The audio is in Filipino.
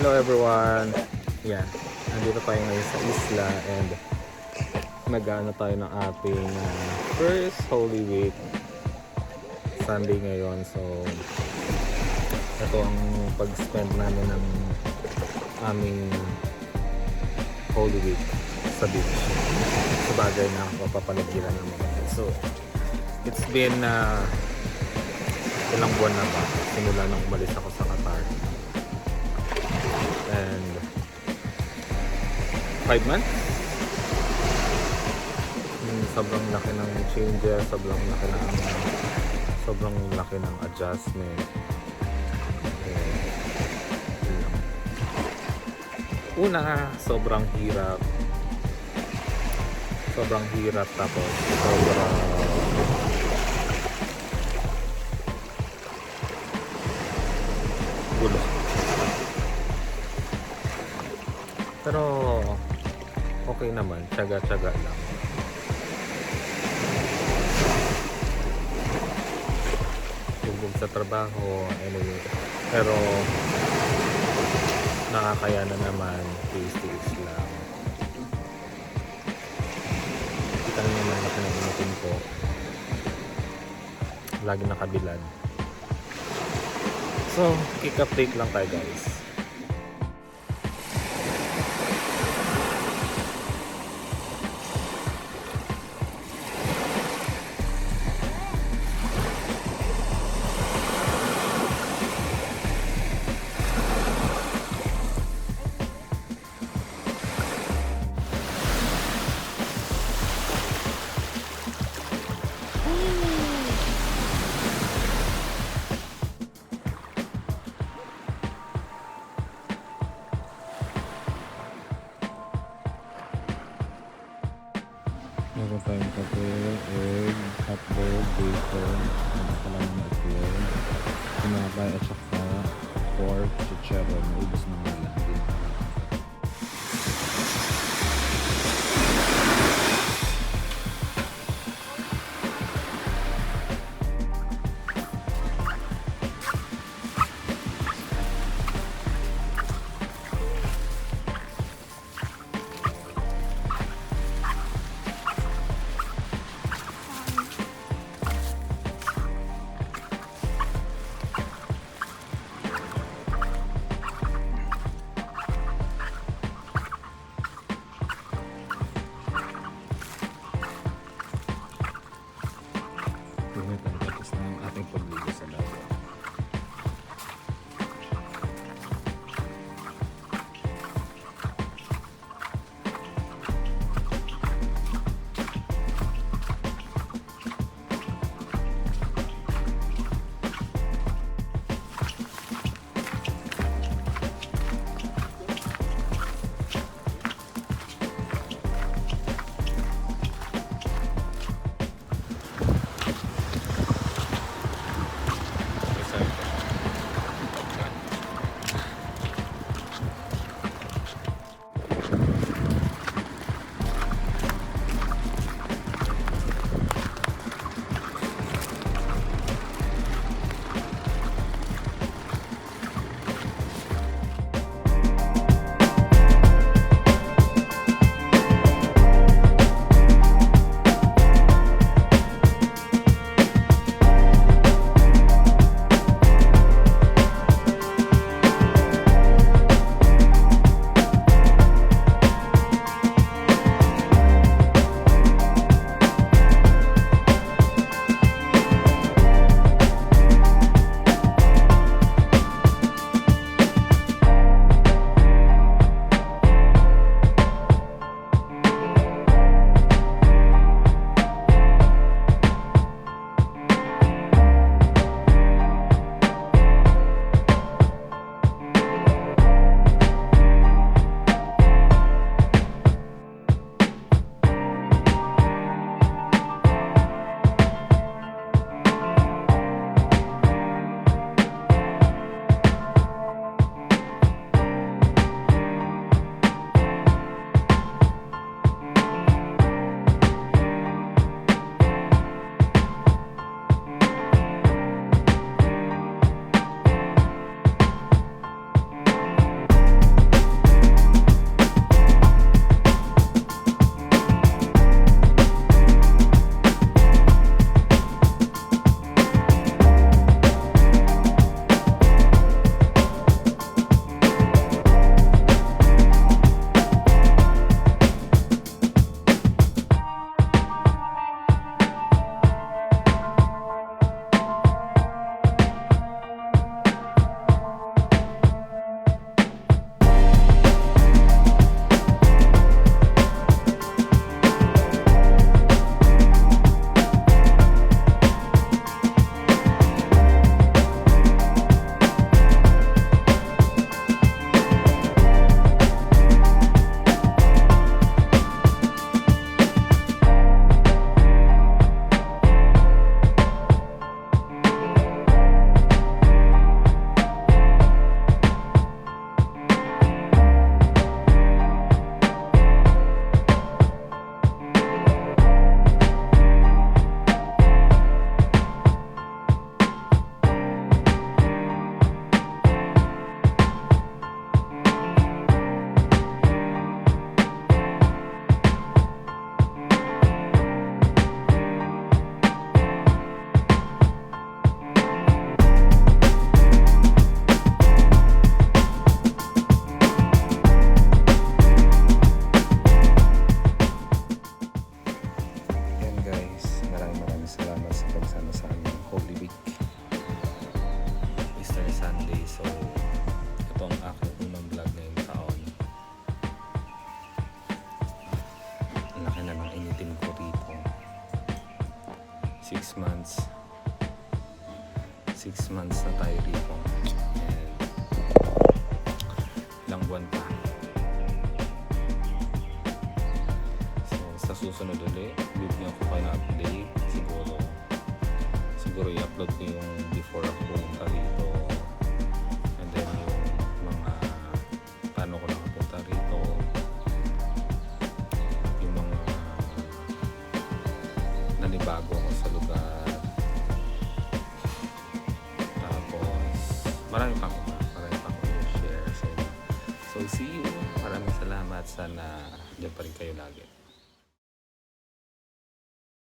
Hello everyone! Yan, nandito tayo ngayon sa isla and nag-ano tayo ng ating uh, first Holy Week Sunday ngayon. So ito ang pag-spend namin ng aming Holy Week sa beach. Sa bagay na papapaligiran ng mga so it's been uh, ilang buwan na ba simula nung umalis ako sa Qatar and 5 months? Hmm, sobrang laki ng changes sobrang laki ng sobrang laki ng adjustment. Eh, yun lang. una sobrang hirap. Sobrang hirap tapos sobrang gulo pero okay naman. Tsaga-tsaga lang. Bugbog sa trabaho anyway. Pero nakakaya na naman. Tiis-tiis lang. Kita naman ng inutin ko. Lagi nakabilad. So kick update lang tayo guys Meron tayong kape, egg, hotdog, bacon, pa lang na itlog, tinapay at saka pork, chicharon, ubos na nga Holy Week. Easter Sunday. So ito ang aking unang vlog ngayong taon. Laki na ng initim ko rito 6 months. 6 months na tayo rito and ilang buwan pa. So sa susunod ulit bibigyan ko kayo ng siguro i-upload ko yung before ako pumunta dito. And then yung mga paano ko nakapunta rito. Yung mga nanibago ako sa lugar. Tapos, marami pa ako, marami pa ako i-share sa inyo. So, see you. Maraming salamat. Sana dyan pa rin kayo lagi.